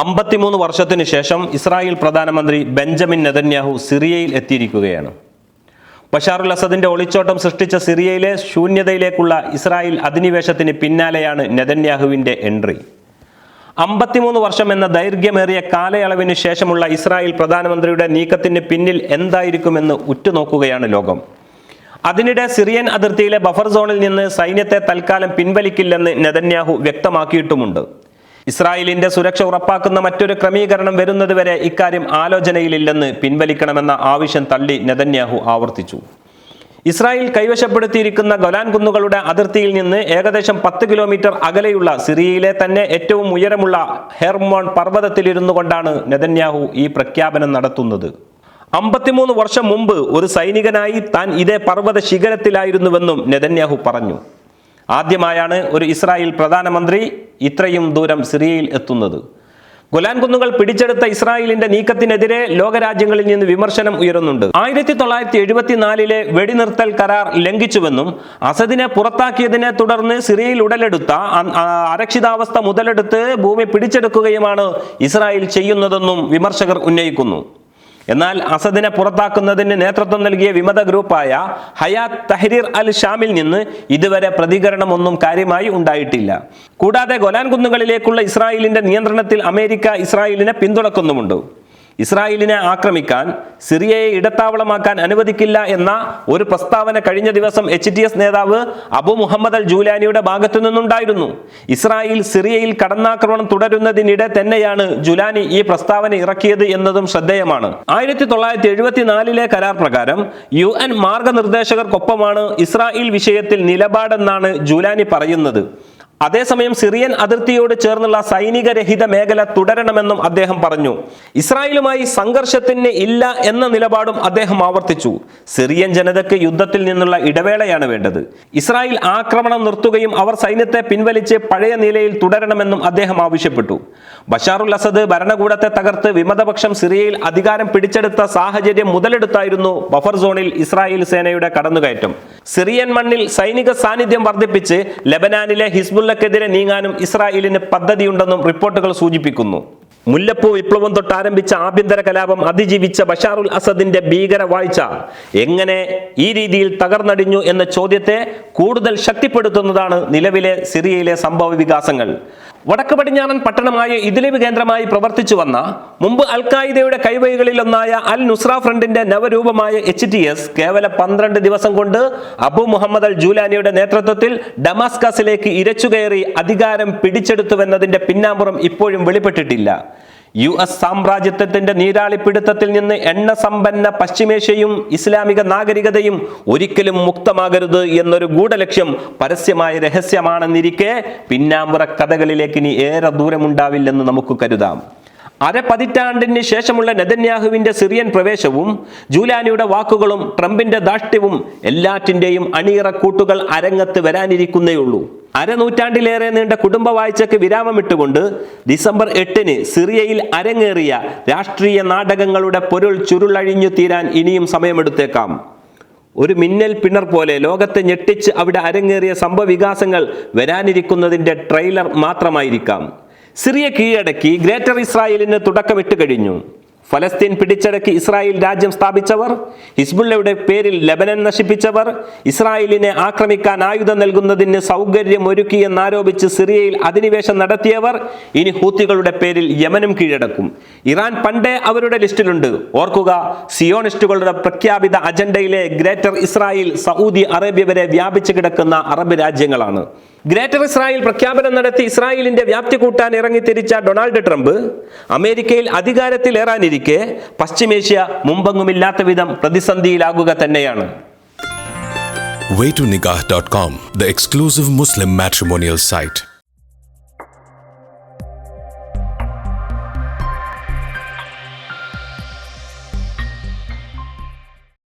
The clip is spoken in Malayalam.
അമ്പത്തിമൂന്ന് വർഷത്തിന് ശേഷം ഇസ്രായേൽ പ്രധാനമന്ത്രി ബെഞ്ചമിൻ നെതന്യാഹു സിറിയയിൽ എത്തിയിരിക്കുകയാണ്. ബഷാറുൽ അസദിന്റെ ഒളിച്ചോട്ടം സൃഷ്ടിച്ച സിറിയയിലെ ശൂന്യതയിലേക്കുള്ള ഇസ്രായേൽ അധിനിവേശത്തിന് പിന്നാലെയാണ് നെതന്യാഹുവിന്റെ എൻട്രി. അമ്പത്തിമൂന്ന് വർഷം എന്ന ദൈർഘ്യമേറിയ കാലയളവിന് ശേഷമുള്ള ഇസ്രായേൽ പ്രധാനമന്ത്രിയുടെ നീക്കത്തിന് പിന്നിൽ എന്തായിരിക്കുമെന്ന് ഉറ്റുനോക്കുകയാണ് ലോകം. അതിനിടെ സിറിയൻ അതിർത്തിയിലെ ബഫർ സോണിൽ നിന്ന് സൈന്യത്തെ തൽക്കാലം പിൻവലിക്കില്ലെന്ന് നെതന്യാഹു വ്യക്തമാക്കിയിട്ടുമുണ്ട്. ഇസ്രായേലിന്റെ സുരക്ഷ ഉറപ്പാക്കുന്ന മറ്റൊരു ക്രമീകരണം വരുന്നതുവരെ ഇക്കാര്യം ആലോചനയിലില്ലെന്ന് പിൻവലിക്കണമെന്ന ആവശ്യം തള്ളി നെതന്യാഹു ആവർത്തിച്ചു. ഇസ്രായേൽ കൈവശപ്പെടുത്തിയിരിക്കുന്ന ഗൊലാൻ കുന്നുകളുടെ അതിർത്തിയിൽ നിന്ന് ഏകദേശം പത്ത് കിലോമീറ്റർ അകലെയുള്ള സിറിയയിലെ തന്നെ ഏറ്റവും ഉയരമുള്ള ഹെർമോൺ പർവതത്തിലിരുന്നു കൊണ്ടാണ് നെതന്യാഹു ഈ പ്രഖ്യാപനം നടത്തുന്നത്. അമ്പത്തിമൂന്ന് വർഷം മുമ്പ് ഒരു സൈനികനായി താൻ ഇതേ പർവത ശിഖരത്തിലായിരുന്നുവെന്നും നെതന്യാഹു പറഞ്ഞു. ആദ്യമായാണ് ഒരു ഇസ്രായേൽ പ്രധാനമന്ത്രി ഇത്രയും ദൂരം സിറിയയിൽ എത്തുന്നത്. ഗുലാൻ കുന്നുകൾ പിടിച്ചെടുത്ത ഇസ്രായേലിന്റെ നീക്കത്തിനെതിരെ ലോകരാജ്യങ്ങളിൽ നിന്ന് വിമർശനം ഉയരുന്നുണ്ട്. ആയിരത്തി തൊള്ളായിരത്തി എഴുപത്തിനാലിലെ വെടിനിർത്തൽ കരാർ ലംഘിച്ചുവെന്നും അസദിനെ പുറത്താക്കിയതിനെ തുടർന്ന് സിറിയയിൽ ഉടലെടുത്ത അരക്ഷിതാവസ്ഥ മുതലെടുത്ത് ഭൂമി പിടിച്ചെടുക്കുകയുമാണ് ഇസ്രായേൽ ചെയ്യുന്നതെന്നും വിമർശകർ ഉന്നയിക്കുന്നു. എന്നാൽ അസദിനെ പുറത്താക്കുന്നതിന് നേതൃത്വം നൽകിയ വിമത ഗ്രൂപ്പായ ഹയാത്ത് തഹരീർ അൽ ഷാമിൽ നിന്ന് ഇതുവരെ പ്രതികരണമൊന്നും കാര്യമായി ഉണ്ടായിട്ടില്ല. കൂടാതെ ഗൊലാൻ കുന്നുകളിലേക്കുള്ള ഇസ്രായേലിന്റെ നിയന്ത്രണത്തിൽ അമേരിക്ക ഇസ്രായേലിനെ പിന്തുണക്കുന്നുമുണ്ട്. ഇസ്രായേലിനെ ആക്രമിക്കാൻ സിറിയയെ ഇടത്താവളമാക്കാൻ അനുവദിക്കില്ല എന്ന ഒരു പ്രസ്താവന കഴിഞ്ഞ ദിവസം എച്ച് ടി എസ് നേതാവ് അബു മുഹമ്മദ് അൽ ജൂലാനിയുടെ ഭാഗത്തു നിന്നുണ്ടായിരുന്നു. ഇസ്രായേൽ സിറിയയിൽ കടന്നാക്രമണം തുടരുന്നതിനിടെ തന്നെയാണ് ജുലാനി ഈ പ്രസ്താവന ഇറക്കിയത് എന്നതും ശ്രദ്ധേയമാണ്. ആയിരത്തി തൊള്ളായിരത്തി എഴുപത്തിനാലിലെ കരാർ പ്രകാരം യു എൻ മാർഗനിർദ്ദേശകർക്കൊപ്പമാണ് ഇസ്രായേൽ വിഷയത്തിൽ നിലപാടെന്നാണ് ജൂലാനി പറയുന്നത്. അതേസമയം സിറിയൻ അതിർത്തിയോട് ചേർന്നുള്ള സൈനിക രഹിത മേഖല തുടരണമെന്നും അദ്ദേഹം പറഞ്ഞു. ഇസ്രായേലുമായി സംഘർഷത്തിന് ഇല്ല എന്ന നിലപാടും അദ്ദേഹം ആവർത്തിച്ചു. സിറിയൻ ജനതയ്ക്ക് യുദ്ധത്തിൽ നിന്നുള്ള ഇടവേളയാണ് വേണ്ടത്. ഇസ്രായേൽ ആക്രമണം നിർത്തുകയും അവർ സൈന്യത്തെ പിൻവലിച്ച് പഴയ നിലയിൽ തുടരണമെന്നും അദ്ദേഹം ആവശ്യപ്പെട്ടു. ബഷാറുൽ അസദ് ഭരണകൂടത്തെ തകർത്ത് വിമതപക്ഷം സിറിയയിൽ അധികാരം പിടിച്ചെടുത്ത സാഹചര്യം മുതലെടുത്തായിരുന്നു ബഫർ സോണിൽ ഇസ്രായേൽ സേനയുടെ കടന്നുകയറ്റം. സിറിയൻ മണ്ണിൽ സൈനിക സാന്നിധ്യം വർദ്ധിപ്പിച്ച് ലെബനാനിലെ ഹിസ്ബുള്ളക്കെതിരെ നീങ്ങാനും ഇസ്രായേലിന് പദ്ധതിയുണ്ടെന്നും റിപ്പോർട്ടുകൾ സൂചിപ്പിക്കുന്നു. മുല്ലപ്പൂ വിപ്ലവം തൊട്ട് ആരംഭിച്ച ആഭ്യന്തര കലാപം അതിജീവിച്ച ബഷാറുൽ അസദിന്റെ ഭീകര വാഴ്ച എങ്ങനെ ഈ രീതിയിൽ തകർന്നടിഞ്ഞു എന്ന ചോദ്യത്തെ കൂടുതൽ ശക്തിപ്പെടുത്തുന്നതാണ് നിലവിലെ സിറിയയിലെ സംഭവ വികാസങ്ങൾ. വടക്ക് പടിഞ്ഞാറൻ പട്ടണമായ ഇദ്ലിബ് കേന്ദ്രമായി പ്രവർത്തിച്ചു വന്ന മുമ്പ് അൽ ഖായിദയുടെ കൈവഴികളിലൊന്നായ അൽ നുസ്ര ഫ്രണ്ടിന്റെ നവരൂപമായ എച്ച് ടി എസ് കേവല പന്ത്രണ്ട് ദിവസം കൊണ്ട് അബു മുഹമ്മദ് അൽ ജൂലാനിയുടെ നേതൃത്വത്തിൽ ഡമാസ്കസിലേക്ക് ഇരച്ചുകയറി അധികാരം പിടിച്ചെടുത്തുവെന്നതിന്റെ പിന്നാമ്പുറം ഇപ്പോഴും വെളിപ്പെട്ടിട്ടില്ല. യു എസ് സാമ്രാജ്യത്വത്തിന്റെ നീരാളിപ്പിടുത്തത്തിൽ നിന്ന് എണ്ണ സമ്പന്ന പശ്ചിമേഷ്യയും ഇസ്ലാമിക നാഗരികതയും ഒരിക്കലും മുക്തമാകരുത് എന്നൊരു ഗൂഢലക്ഷ്യം പരസ്യമായ രഹസ്യമാണെന്നിരിക്കെ പിന്നാമ്പുറ കഥകളിലേക്ക് ഇനി ഏറെ ദൂരമുണ്ടാവില്ലെന്ന് നമുക്ക് കരുതാം. അര പതിറ്റാണ്ടിന് ശേഷമുള്ള നെതന്യാഹുവിന്റെ സിറിയൻ പ്രവേശവും ജൂലാനിയുടെ വാക്കുകളും ട്രംപിന്റെ ദാഷ്ട്യവും എല്ലാറ്റിന്റെയും അണിയറക്കൂട്ടുകൾ അരങ്ങത്ത് വരാനിരിക്കുന്നേയുള്ളൂ. അരനൂറ്റാണ്ടിലേറെ നീണ്ട കുടുംബ വാഴ്ചയ്ക്ക് വിരാമമിട്ടുകൊണ്ട് ഡിസംബർ എട്ടിന് സിറിയയിൽ അരങ്ങേറിയ രാഷ്ട്രീയ നാടകങ്ങളുടെ പൊരുൾ ചുരുളഴിഞ്ഞു തീരാൻ ഇനിയും സമയമെടുത്തേക്കാം. ഒരു മിന്നൽ പിണർ പോലെ ലോകത്തെ ഞെട്ടിച്ച് അവിടെ അരങ്ങേറിയ സംഭവവികാസങ്ങൾ വരാനിരിക്കുന്നതിന്റെ ട്രെയിലർ മാത്രമായിരിക്കാം. സിറിയ കീഴടക്കി ഗ്രേറ്റർ ഇസ്രായേലിന് തുടക്കമിട്ട് കഴിഞ്ഞു. ഫലസ്തീൻ പിടിച്ചടക്കി ഇസ്രായേൽ രാജ്യം സ്ഥാപിച്ചവർ ഹിസ്ബുള്ളയുടെ പേരിൽ ലബനൻ നശിപ്പിച്ചവർ ഇസ്രായേലിനെ ആക്രമിക്കാൻ ആയുധം നൽകുന്നതിന് സൗകര്യം ഒരുക്കിയെന്നാരോപിച്ച് സിറിയയിൽ അധിനിവേശം നടത്തിയവർ ഇനി ഹൂത്തികളുടെ പേരിൽ യമനും കീഴടക്കും. ഇറാൻ പണ്ടേ അവരുടെ ലിസ്റ്റിലുണ്ട്. ഓർക്കുക സിയോണിസ്റ്റുകളുടെ പ്രഖ്യാപിത അജണ്ടയിലെ ഗ്രേറ്റർ ഇസ്രായേൽ സൗദി അറേബ്യ വരെ വ്യാപിച്ചു കിടക്കുന്ന അറബ് രാജ്യങ്ങളാണ്. ഗ്രേറ്റർ ഇസ്രായേൽ പ്രഖ്യാപനം നടത്തി ഇസ്രായേലിന്റെ വ്യാപ്തി കൂട്ടാൻ ഇറങ്ങിത്തിരിച്ച ഡൊണാൾഡ് ട്രംപ് അമേരിക്കയിൽ അധികാരത്തിലേറാനിരിക്കെ പശ്ചിമേഷ്യ മുമ്പെങ്ങുമില്ലാത്ത വിധം പ്രതിസന്ധിയിലാകുക തന്നെയാണ് waytonikah.com, the exclusive Muslim matrimonial site.